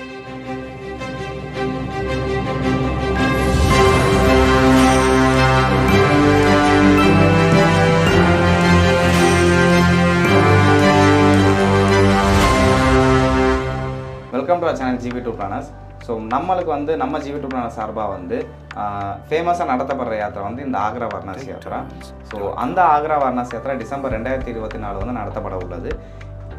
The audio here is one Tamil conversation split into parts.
Welcome to channel GV two planners so நம்மளுக்கு வந்து நம்ம ஜிவி டூ பிளானர் சார்பாக வந்து ஃபேமஸாக நடத்தப்படுற யாத்திரை வந்து இந்த ஆக்ரா வாரணாசி யாத்திரா. ஸோ அந்த ஆக்ரா வாரணாசி யாத்திரா டிசம்பர் ரெண்டாயிரத்தி இருபத்தி நாலு வந்து நடத்தப்பட உள்ளது.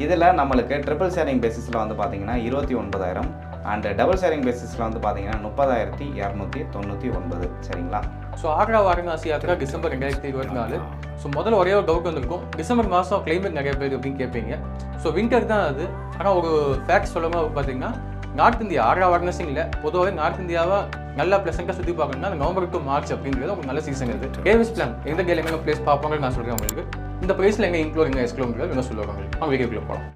இதில் நம்மளுக்கு ட்ரிபிள் ஷேரிங் பேசிஸில் வந்து பார்த்தீங்கன்னா இருபத்தி ஒன்பதாயிரம் அண்ட் டபுள் ஷேரிங் பேசிஸில் வந்து பார்த்தீங்கன்னா முப்பதாயிரத்தி இரநூத்தி தொண்ணூற்றி ஒன்பது. சரிங்களா? ஸோ ஆக்ரா வாரணாசி யாத்திரா டிசம்பர் ரெண்டாயிரத்தி இருபத்தி நாலு. ஸோ முதல்ல ஒரே ஒரு டவுட் வந்திருக்கும். டிசம்பர் மாதம் கிளைமேட் நிறைய பேர் அப்படின்னு கேட்பீங்க. ஸோ வின்டர் தான் அது. ஆனால் ஒரு ஃபேக்ட் சொல்லணும் பார்த்தீங்கன்னா நார்த் இந்தியா ஆக்ரா வாரணாசி இல்லை. பொதுவாகவே நார்த் இந்தியாவை நல்லா ப்ளசண்ட்டாக சுற்றி பார்க்கணும்னா அந்த நவம்பர் டு மார்ச் அப்படிங்கிறது ஒரு நல்ல சீசன் இது. கேவிஸ் பிளான் எந்த எங்கே பிளேஸ் பார்ப்பாங்கன்னு நான் சொல்கிறேன் உங்களுக்கு. இந்த ப்ரைஸில் எங்கே இன்க்ளூட் எங்கே எக்ஸ்க்ளூட் என்ன சொல்லுவாங்க அவங்க வீடியோக்குள்ளே போகலாம்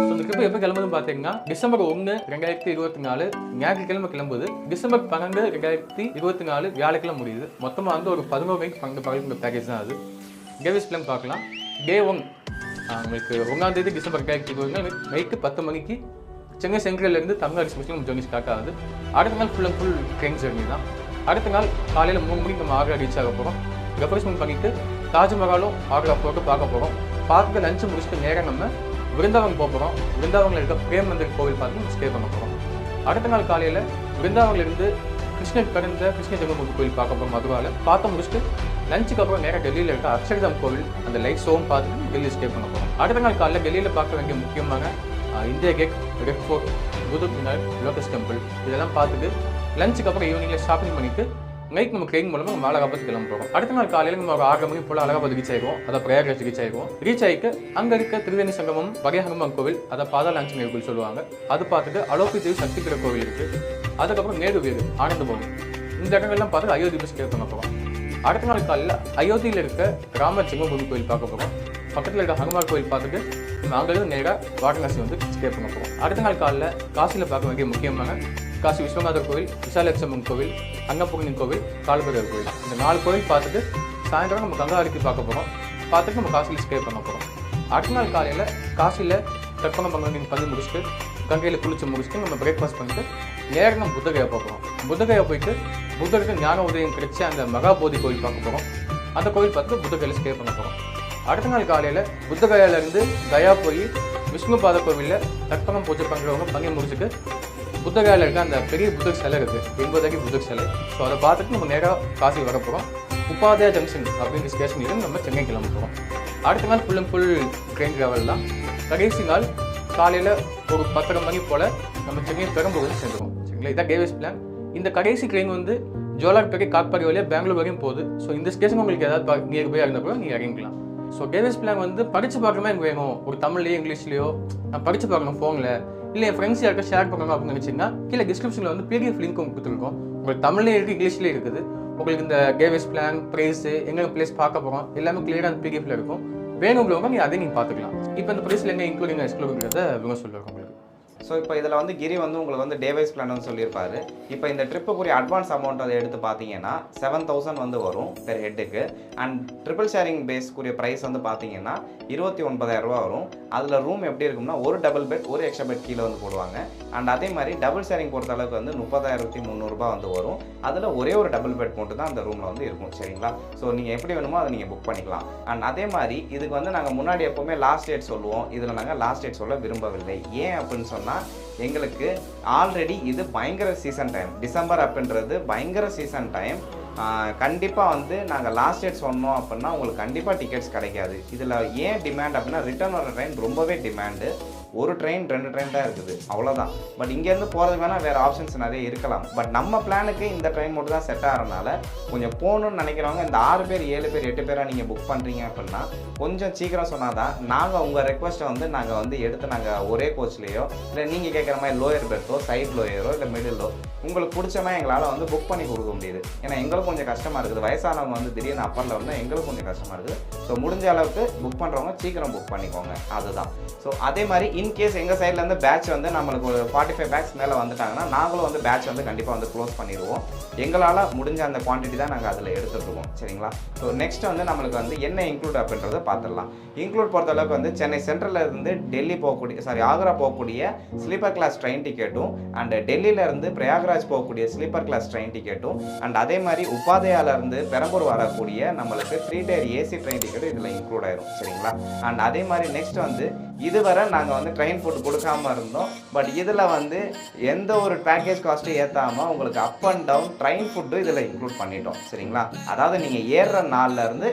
இப்போ ட்ரிப் எப்போ கிளம்புதுன்னு பார்த்தீங்கன்னா டிசம்பர் ஒன்று ரெண்டாயிரத்தி இருபத்தி நாலு ஞாயிற்றுக்கிழமை கிளம்புது. டிசம்பர் பன்னெண்டு ரெண்டாயிரத்தி இருபத்தி நாலு வியாழக்கிழமை முடியுது. மொத்தமாக வந்து ஒரு பதினோரு மணிக்கு பன்னெண்டு பகல் பேக்கேஜ் தான் அது. கேவிஸ் பிளான் பார்க்கலாம். டே ஒன் உங்களுக்கு ஒன்றாம் தேதி டிசம்பர் ரெண்டாயிரத்தி இருபத்தி நைட்டு பத்து மணிக்கு சென்னை சென்ட்ரல்லேருந்து தமிழ்நாடு ஸ்பெஷல் ஜெர்னி ஸ்டார்ட் ஆகுது. அடுத்த நாள் full and full train journey தான். அடுத்த நாள் காலையில் மூணு மணிக்கு நம்ம ஆக்ரா ரீச் ஆக போகிறோம் ரெஃப்ரெஷ்மெண்ட் பண்ணிட்டு தாஜ்மஹாலும் ஆக்ரா போட்டு பார்க்க போகிறோம் பார்த்து லஞ்சு முடிச்சுட்டு நேராக நம்ம விருந்தாவன் போக போகிறோம் விருந்தாவனில் இருக்க பிரேம் மந்திர் கோவில் பார்த்து ஸ்டே பண்ண போகிறோம் அடுத்த நாள் காலையில் விருந்தாவனிலிருந்து கிருஷ்ணன் பிறந்த கிருஷ்ண ஜெகமூர்த்தி கோவில் பார்க்க போகிறோம் மதுராவில் பார்த்து முடிச்சுட்டு லஞ்சுக்கு அப்புறம் நேராக டெல்லியில் இருக்க அக்ஷர்தாம் கோவில் அந்த லைட் ஷோவும் பார்த்துட்டு டெல்லி ஸ்டே பண்ண போகிறோம் அடுத்த நாள் காலையில் டெல்லியில் பார்க்க வேண்டிய முக்கியமான India gate red fort Qutub Minar lotus temple இதெல்லாம் பார்த்துட்டு லஞ்சுக்கு அப்புறம் ஈவினிங்கில் ஷாப்பிங் பண்ணிட்டு நைட் நம்ம ட்ரெயின் மூலமாக நம்ம அழகாபாத் கிளம்ப போகிறோம் அடுத்த நாள் காலையில் நம்ம ஒரு ஆறு மணி போல் அழகாபாத் ரீச் ஆகிடுவோம் அதை பிரயாகராஜ் ரீச் ஆகிடுவோம் ரீச் ஆகிட்டு அங்கே இருக்க திருவேணி சங்கமம் பகையஹனுமான் கோவில் அதை பாதாள ஆஞ்சநேயர் கோவில் சொல்லுவாங்க. அது பார்த்துட்டு அலோபி தேவி சக்திகிற கோவில் இருக்குது அதுக்கப்புறம் நேரு வீடு ஆனந்தபவன் இந்த இடங்கள்லாம் பார்த்து அயோத்தி பஸ் ஸ்டே பண்ண போகிறோம் அடுத்த நாள் காலையில் அயோத்தியில் இருக்க ராம ஜென்மபூமி கோயில் பார்க்க போகிறோம் பக்கத்தில் இருக்க ஹனுமார் கோயில் பார்த்துட்டு நம்ம நேராக வாரணாசி வந்து ஸ்டே பண்ண போகிறோம் அடுத்த நாள் காலையில் காசியில் பார்க்க வேண்டிய முக்கியமான காசி விஸ்வநாதர் கோவில் விசாலட்சம்மன் கோவில் அன்னபூர்ணி கோவில் காலபைரவர் கோவில். இந்த நாலு கோவில் பார்த்துட்டு சாயந்தரம் நம்ம கங்கா ஆரத்தி பார்க்க போகிறோம் பார்த்துட்டு நம்ம காசியில் ஸ்டே பண்ண போகிறோம் அடுத்த நாள் காலையில் காசியில் தர்ப்பணம் பங்கு பண்ணி முடிச்சுட்டு கங்கையில் குளிச்சு முடிச்சுட்டு நம்ம பிரேக்ஃபாஸ்ட் பண்ணிட்டு நேரம் நம்ம புத்தகையை பார்க்குறோம் புத்தகையை போயிட்டு புத்தருக்கு ஞான உதயம் கிடைச்ச அந்த மகாபோதி கோவில் பார்க்க போகிறோம் அந்த கோவில் பார்த்துட்டு புத்தகையில் ஸ்டே பண்ண போகிறோம் அடுத்த நாள் காலையில் புத்தகையிலேருந்து கயா போய் விஷ்ணு பாத கோவிலில் தர்ப்பணம் பூஜை பண்ணுறவங்க பங்கி முடிச்சுட்டு புத்தகயாவில் இருக்க அந்த பெரிய புத்தக சிலை இருக்குது. எண்பதாக்கி புத்தக சிலை. ஸோ அதை பார்த்துட்டு நம்ம நேராக காசி வர போகிறோம் உபாதயா ஜங்ஷன் அப்படிங்கிற ஸ்டேஷன் இருந்து நம்ம சென்னை கிளம்ப போகிறோம் அடுத்த நாள் full and full train travel தான். கடைசி நாள் காலையில் ஒரு பத்தரை மணி போல் நம்ம சென்னை பெரம்பூர் சேர்ந்துருவோம் சரிங்களா? இதான் டேவிஸ் பிளான் இந்த கடைசி ட்ரெயின் வந்து ஜோலார்பேட்டை காட்பாடி வழியாக பெங்களூர் வரையும் போகுது. ஸோ இந்த ஸ்டேஷன் உங்களுக்கு ஏதாவது நியர் போய் இருந்தப்போ நீங்கள் இறங்கிக்கலாம். ஸோ டேவிஸ் பிளான் வந்து படித்து பார்க்கணுமா எனக்கு வேணும்? ஒரு தமிழ்லையோ இங்கிலீஷ்லையோ? நான் படித்து பார்க்கணும் ஃபோனில் இல்லை என் ஃப்ரெண்ட்ஸ் யாருக்கா ஷேர் பண்ணணும் அப்படின்னு நினச்சிங்கன்னா கீழே டிஸ்கிரிப்ஷனில் வந்து பிடிஎஃப் லிங்க் கொடுத்துருக்கோம். உங்களுக்கு தமிழ்லேயும் இருக்குது இங்கிலீஷ்லேயும் இருக்குது. உங்களுக்கு இந்த கேவேஸ் பிளான் ப்ரைஸு எங்கே பிளேஸ் பார்க்க போகிறோம் எல்லாமே கிளியராக அந்த பிடிஎஃப்ல இருக்கும். உள்ளவங்க நீங்கள் அதையும் நீங்கள் பார்த்துக்கலாம். இப்போ இந்த ப்ரைஸில் எங்கே இன்க்ளூடிங் எக்ஸ்க்ளூடிங்கிறத இவங்க சொல்லுவாங்க உங்களுக்கு ஸோ இப்போ இதில் வந்து கிரி வந்து உங்களுக்கு வந்து டே வைஸ் பிளான் சொல்லியிருப்பாரு. இப்போ இந்த ட்ரிப்புக்குரிய அட்வான்ஸ் அமௌண்ட் அதை எடுத்து பார்த்தீங்கன்னா செவன் தௌசண்ட் வந்து வரும் பெர் ஹெட்டுக்கு அண்ட் ட்ரிபிள் ஷேரிங் பேஸ்க்குரிய ப்ரைஸ் வந்து பார்த்தீங்கன்னா இருபத்தி ஒன்பதாயிரம் ரூபா வரும். அதில் ரூம் எப்படி இருக்கும்னா ஒரு டபுள் பெட் ஒரு எக்ஸ்ட்ரா பெட் கீழே வந்து போடுவாங்க. அண்ட் அதே மாதிரி டபுள் ஷேரிங் பொறுத்த அளவுக்கு வந்து முப்பதாயிரத்தி முந்நூறுரூபா வந்து வரும். அதில் ஒரே ஒரு டபுள் பெட் மட்டும் தான் அந்த ரூமில் வந்து இருக்கும் சரிங்களா? ஸோ நீங்கள் எப்படி வேணுமோ அதை நீங்கள் புக் பண்ணிக்கலாம். அண்ட் அதே மாதிரி இதுக்கு வந்து நாங்கள் முன்னாடி எப்போவுமே லாஸ்ட் டேட் சொல்லுவோம். இதில் நாங்கள் லாஸ்ட் டேட் சொல்ல விரும்பவில்லை. ஏன் அப்படின்னு சொன்னால் எங்களுக்கு ஆல்ரெடி இது பயங்கர சீசன் டைம் டிசம்பர் அப்படின்றது பயங்கர சீசன் டைம் கண்டிப்பாக வந்து நாங்கள் லாஸ்ட் டேட் சொன்னோம் அப்படின்னா உங்களுக்கு கண்டிப்பாக டிக்கெட்ஸ் கிடைக்காது. இதில் ஏன் டிமாண்ட் அப்படின்னா ரிட்டர்ன் வர டைம் ரொம்பவே டிமாண்டு ஒரு ட்ரெயின் ரெண்டு ட்ரெயின் தான் இருக்குது. அவ்வளோதான் பட் இங்கேருந்து போகிறது வேணால் வேறு ஆப்ஷன்ஸ் நிறைய இருக்கலாம். பட் நம்ம பிளானுக்கு இந்த ட்ரெயின் மட்டும் தான் செட் ஆகிறனால கொஞ்சம் போகணும்னு நினைக்கிறவங்க இந்த ஆறு பேர் ஏழு பேர் எட்டு பேராக நீங்கள் புக் பண்ணுறீங்க அப்படின்னா கொஞ்சம் சீக்கிரம் சொன்னால் தான் நாங்கள் உங்கள் ரெக்வஸ்ட்டை வந்து நாங்கள் வந்து எடுத்து நாங்கள் ஒரே கோச்லேயோ இல்லை நீங்கள் கேட்குற மாதிரி லோயர் பெர்த்தோ சைட் லோயரோ இல்லை மிடிலோ உங்களுக்கு பிடிச்ச மாதிரி எங்களால் வந்து புக் பண்ணி கொடுக்க முடியுது. ஏன்னா எங்களுக்கு கொஞ்சம் கஷ்டமாக இருக்குது. வயசானவங்க வந்து திடீர்னு அப்பரில் வந்தால் எங்களுக்கு கொஞ்சம் கஷ்டமாக இருக்குது. ஸோ முடிஞ்ச அளவுக்கு புக் பண்ணுறவங்க சீக்கிரம் புக் பண்ணிக்கோங்க. அதுதான். ஸோ அதே மாதிரி இன்கேஸ் எங்கள் சைட்லேருந்து பேட்ச் வந்து நம்மளுக்கு ஒரு ஃபார்ட்டி ஃபைவ் பேக்ஸ் மேலே வந்துட்டாங்கன்னா நாங்களும் வந்து பேட்ச் வந்து கண்டிப்பாக வந்து க்ளோஸ் பண்ணிடுவோம். எங்களால் முடிஞ்ச அந்த குவான்டிட்டி தான் நாங்கள் அதில் எடுத்துகிட்ருக்கோம் சரிங்களா? ஸோ நெக்ஸ்ட் வந்து நம்மளுக்கு வந்து என்ன இன்க்ளூட் அப்படின்றத பார்த்துடலாம் இன்க்ளூட் பொறுத்தளவுக்கு வந்து சென்னை சென்ட்ரல்ல இருந்து டெல்லி போகக்கூடிய சாரி ஆக்ரா போகக்கூடிய ஸ்லீப்பர் கிளாஸ் ட்ரெயின் டிக்கெட்டும் அண்ட் டெல்லியிலேருந்து பிரயாகராஜ் போகக்கூடிய ஸ்லீப்பர் கிளாஸ் ட்ரெயின் டிக்கெட்டும் அண்ட் அதே மாதிரி உபாதையாலேருந்து பெரம்பூர் வரக்கூடிய நம்மளுக்கு த்ரீ டயர் ஏசி ட்ரெயின் டிக்கெட்டும் இதில் இன்க்ளூட் ஆயிரும். சரிங்களா? அண்ட் அதே மாதிரி நெக்ஸ்ட் வந்து இதுவரை நாங்கள் வந்து ட்ரெயின் ஃபுட் கொடுக்காம இருந்தோம். பட் இதில் வந்து எந்த ஒரு பேக்கேஜ் காஸ்ட்டும் ஏற்றாமல் உங்களுக்கு அப் அண்ட் டவுன் ட்ரெயின் ஃபுட்டும் இதில் இன்க்ளூட் பண்ணிட்டோம். சரிங்களா? அதாவது நீங்கள் ஏறுற நாள்லேருந்து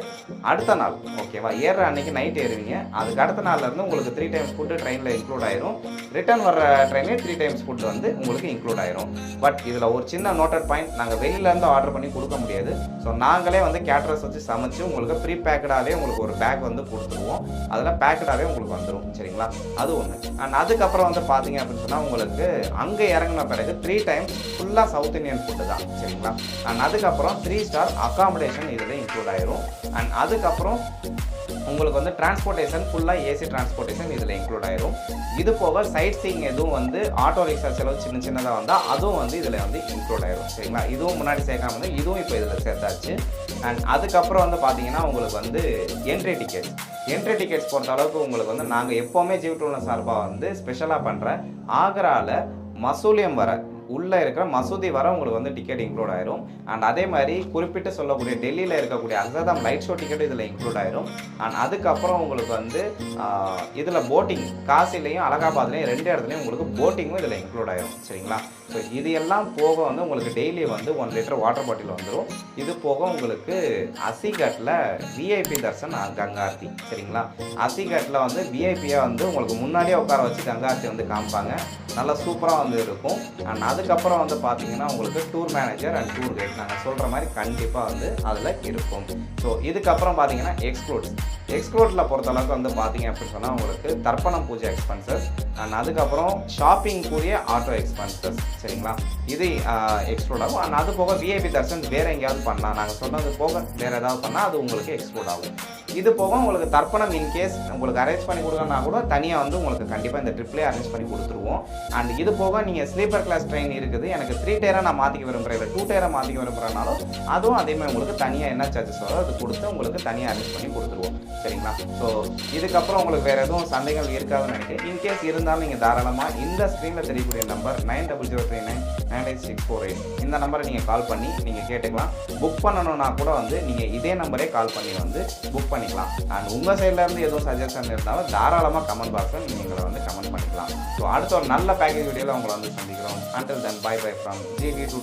அடுத்த நாள் ஓகேவா ஏறுற அன்னைக்கு நைட் ஏறுவீங்க. அதுக்கு அடுத்த நாள்லேருந்து உங்களுக்கு த்ரீ டைம்ஸ் ஃபுட்டு ட்ரெயினில் இன்க்ளூட் ஆயிரும். ரிட்டர்ன் வர ட்ரெயினே த்ரீ டைம்ஸ் ஃபுட் வந்து உங்களுக்கு இன்க்ளூட் ஆயிரும். பட் இதில் ஒரு சின்ன நோட்டட் பாயிண்ட் நாங்கள் வெளியிலேருந்து ஆர்டர் பண்ணி கொடுக்க முடியாது. ஸோ நாங்களே வந்து கேட்ரஸ் வச்சு சமைச்சு உங்களுக்கு ப்ரீ பேக்கடாகவே உங்களுக்கு ஒரு பேக் வந்து கொடுத்துருவோம். அதில் பேக்கடாகவே உங்களுக்கு வந்துடும் சரிங்களா? அது ஒன்று அண்ட் அதுக்கப்புறம் வந்து பார்த்தீங்க அப்படின்னு சொன்னால் உங்களுக்கு அங்கே இறங்கின பிறகு த்ரீ டைம் ஃபுல்லாக சவுத் இந்தியன் ஃபுட்டு தான். சரிங்களா? அண்ட் அதுக்கப்புறம் த்ரீ ஸ்டார் அகாமடேஷன் இதில் இன்க்ளூட் ஆயிரும். அண்ட் அதுக்கப்புறம் உங்களுக்கு வந்து டிரான்ஸ்போர்ட்டேஷன் ஃபுல்லாக ஏசி டிரான்ஸ்போர்ட்டேஷன் இதில் இன்க்ளூட் ஆயிரும். இது போக சைட் சீயிங் எதுவும் வந்து ஆட்டோ ரிக்ஷா செலவு சின்ன சின்னதாக வந்தால் அதுவும் வந்து இதில் வந்து இன்க்ளூட் ஆயிரும். சரிங்களா? இதுவும் முன்னாடி சேர்க்காம வந்து இதுவும் இப்போ இதில் சேர்த்தாச்சு. அண்ட் அதுக்கப்புறம் வந்து பார்த்தீங்கன்னா உங்களுக்கு வந்து என்ட்ரி டிக்கெட் என்ட்ரி டிக்கெட்ஸ் பொறுத்த அளவுக்கு உங்களுக்கு வந்து நாங்கள் எப்போவுமே ஜீவ் டூலில் சார்பாக வந்து ஸ்பெஷலாக பண்ணுற ஆக்ராவில் மசூலியம் வர உள்ளே இருக்கிற மசூதி வர உங்களுக்கு வந்து டிக்கெட் இன்க்ளூட் ஆயிரும். அண்ட் அதே மாதிரி குறிப்பிட்டு சொல்லக்கூடிய டெல்லியில் இருக்கக்கூடிய அக்ஸாதாம் லைட் ஷோ டிக்கெட் இதில் இன்க்ளூட் ஆயிரும். அண்ட் அதுக்கப்புறம் உங்களுக்கு வந்து இதில் போட்டிங் காசிலையும் அலகாபாத்லேயும் ரெண்டு இடத்துலையும் உங்களுக்கு போட்டிங்கும் இதில் இன்க்ளூட் ஆயிரும். சரிங்களா? ஸோ இது எல்லாம் போக வந்து உங்களுக்கு டெய்லி வந்து ஒன் லிட்டர் வாட்டர் பாட்டில் வந்துடும் இது போக உங்களுக்கு அசிகட்டில் விஐபி தர்சன் அ- கங்கார்த்தி. சரிங்களா? அசிகட்டில் வந்து விஐபியாக வந்து உங்களுக்கு முன்னாடியே உட்கார வச்சு கங்கார்த்தி வந்து காமிப்பாங்க. நல்லா சூப்பராக வந்து இருக்கும். அண்ட் அதுக்கப்புறம் வந்து பார்த்தீங்கன்னா உங்களுக்கு tour manager and tour guide நாங்கள் சொல்கிற மாதிரி கண்டிப்பாக வந்து அதில் இருக்கும். ஸோ இதுக்கப்புறம் பார்த்தீங்கன்னா எக்ஸ்க்ளூட் எக்ஸ்க்ளூட்டில் பொறுத்தளவுக்கு வந்து பார்த்தீங்க அப்படின்னு சொன்னால் உங்களுக்கு தர்ப்பணம் பூஜை எக்ஸ்பென்சஸ் அண்ட் அதுக்கப்புறம் ஷாப்பிங் கூடிய ஆட்டோ எக்ஸ்பென்சஸ் சரிங்களா? இது எக்ஸ்க்ளூட் ஆகும். அண்ட் அது போக விஐபி தர்ஷன் வேறு எங்கேயாவது பண்ணலாம் நாங்கள் சொன்னது போக வேறு ஏதாவது பண்ணால் அது உங்களுக்கு எக்ஸ்க்ளூட் ஆகும். இது போக உங்களுக்கு தர்ப்பணம் இன்கேஸ் உங்களுக்கு அரேஞ்ச் பண்ணி கொடுக்கணும்னா கூட தனியாக வந்து உங்களுக்கு கண்டிப்பாக இந்த ட்ரிப்லேயே அரேஞ்ச் பண்ணி கொடுத்துருவோம். அண்ட் இது போக நீங்கள் ஸ்லீப்பர் கிளாஸ் ட்ரெயின் இருக்குது. எனக்கு த்ரீ டயராக நான் மாற்றிக்க விரும்புகிறேன் இல்லை டூ டயராக மாற்றிக்க விரும்புகிறனாலும் அதுவும் அதே மாதிரி உங்களுக்கு தனியாக என்ன சார்ஜஸ் வரும் அது கொடுத்து உங்களுக்கு தனியாக அரேஞ்ச் பண்ணி கொடுத்துருவோம். சரிங்களா? ஸோ இதுக்கப்புறம் உங்களுக்கு வேறு எதுவும் சந்தேகங்கள் இருக்காதுன்னு நினைக்கிறேன். இன்கேஸ் இருந்தாலும் நீங்கள் தாராளமாக இந்த ஸ்க்ரீனில் தெரியக்கூடிய number nine double zero three nine nine eight six four eight இந்த நம்பரை நீங்கள் கால் பண்ணி நீங்கள் கேட்டுக்கலாம். புக் பண்ணணும்னா கூட வந்து நீங்கள் இதே நம்பரே கால் பண்ணி வந்து புக் பண்ணிக்கலாம். அண்ட் உங்கள் சைட்லேருந்து எதுவும் சஜஷன் இருந்தாலும் தாராளமாக கமெண்ட் பாக்ஸில் நீங்கள் வந்து கமெண்ட் பண்ணிக்கலாம். ஸோ அடுத்த ஒரு நல்ல பேக்கேஜ் வீடியோவில் உங்களை வந்து சந்திக்கிறோம். Until then bye bye from GV two